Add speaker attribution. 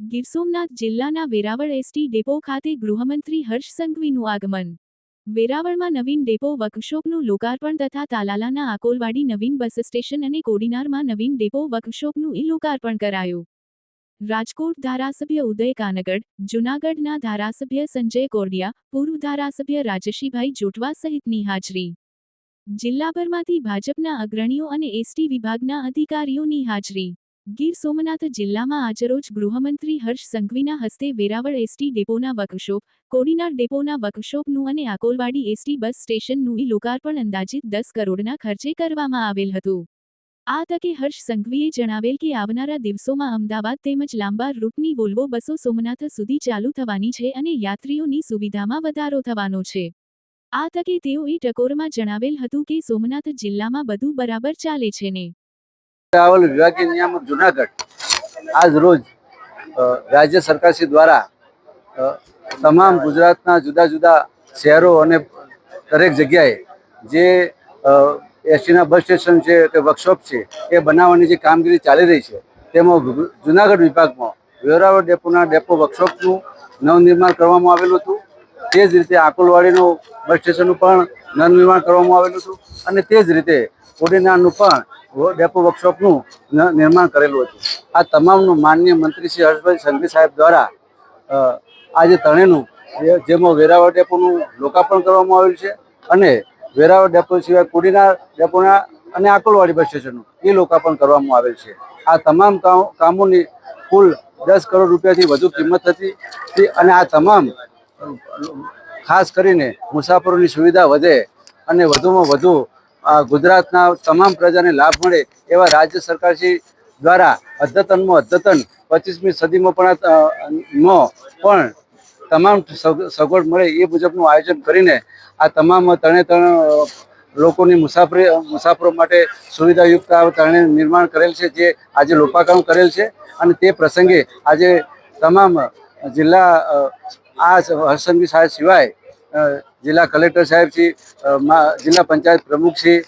Speaker 1: ગીર સોમનાથ જિલ્લાના Veraval ST depot ખાતે ગૃહમંત્રી હર્ષ સંઘવીનું આગમન. વેરાવળમાં નવીન ડેપો વર્કશોપનું લોકાર્પણ તથા તાલાલાના આકોલવાડી નવીન બસ સ્ટેશન અને કોડીનારમાં નવીન ડેપો વર્કશોપનું ઈ લોકાર્પણ કરાયું. રાજકોટ ધારાસભ્ય ઉદય કાનગડ, જૂનાગઢના ધારાસભ્ય સંજય કોરડિયા, પૂર્વ ધારાસભ્ય રાજશીભાઈ જોટવા સહિતની હાજરી. જિલ્લાભરમાંથી ભાજપના અગ્રણીઓ અને એસટી વિભાગના અધિકારીઓની હાજરી. ગીર સોમનાથ જિલ્લામાં આજરોજ ગૃહમંત્રી હર્ષ સંઘવીના હસ્તે વેરાવળ એસટી ડેપોના વર્કશોપ, કોડીનાર ડેપોના વર્કશોપનું અને આકોલવાડી એસટી બસ સ્ટેશનનું ઈ લોકાર્પણ અંદાજિત દસ કરોડના ખર્ચે કરવામાં આવેલ હતું. આ તકે હર્ષ સંઘવીએ જણાવેલ કે આવનારા દિવસોમાં અમદાવાદ તેમજ લાંબા રૂટની વોલ્વો બસો સોમનાથ સુધી ચાલુ થવાની છે અને યાત્રીઓની સુવિધામાં વધારો થવાનો છે. આ તકે તેઓએ ટકોરમાં જણાવેલ હતું કે સોમનાથ જિલ્લામાં બધું બરાબર ચાલે છે ને.
Speaker 2: ટ્રાવેલ વિભાગીય નિયામક જુનાગઢ આજ રોજ રાજ્ય સરકારશ્રી દ્વારા તમામ ગુજરાતના જુદા જુદા શહેરો અને દરેક જગ્યાએ જે એસટીના બસ સ્ટેશન છે કે વર્કશોપ છે, એ બનાવવાની જે કામગીરી ચાલી રહી છે, તેમાં જુનાગઢ વિભાગમાં વેરાવળ ડેપોના ડેપો વર્કશોપનું નવનિર્માણ કરવામાં આવેલું હતું. તે જ રીતે આકોલવાડીનું બસ સ્ટેશનનું પણ નવનિર્માણ કરવામાં આવેલું હતું. અને તે જ રીતે કોડીનારનું પણ ડેપો વર્કશોપનું નિર્માણ કરેલું હતું. આ તમામનું માનનીય મંત્રી શ્રી હર્ષભાઈ સંઘવી સાહેબ દ્વારા આજે ત્રણેયનું જેમાં વેરાવળ ડેપોનું લોકાર્પણ કરવામાં આવ્યું છે અને વેરાવળ ડેપો સિવાય કુડીના ડેપોના અને આકોલવાડી બસ સ્ટેશનનું એ લોકાર્પણ કરવામાં આવેલ છે. આ તમામ કામ- કામોની કુલ દસ કરોડ રૂપિયાથી વધુ કિંમત હતી અને આ તમામ, ખાસ કરીને મુસાફરોની સુવિધા વધે અને વધુમાં વધુ ગુજરાતના તમામ પ્રજાને લાભ મળે એવા રાજ્ય સરકારશ્રી દ્વારા અદ્યતનમાં અદ્યતન પચીસમી સદીમાં પણ પણ તમામ સગવડ મળે એ મુજબનું આયોજન કરીને આ તમામ ત્રણે ત્રણ લોકોની મુસાફરી મુસાફરો માટે સુવિધાયુક્ત આ ત્રણે નિર્માણ કરેલ છે, જે આજે લોપાકામ કરેલ છે અને તે પ્રસંગે આજે તમામ જિલ્લા આ હરસંગી સાહેબ સિવાય જિલ્લા કલેક્ટર સાહેબ શ્રી જિલ્લા પંચાયત પ્રમુખ શ્રી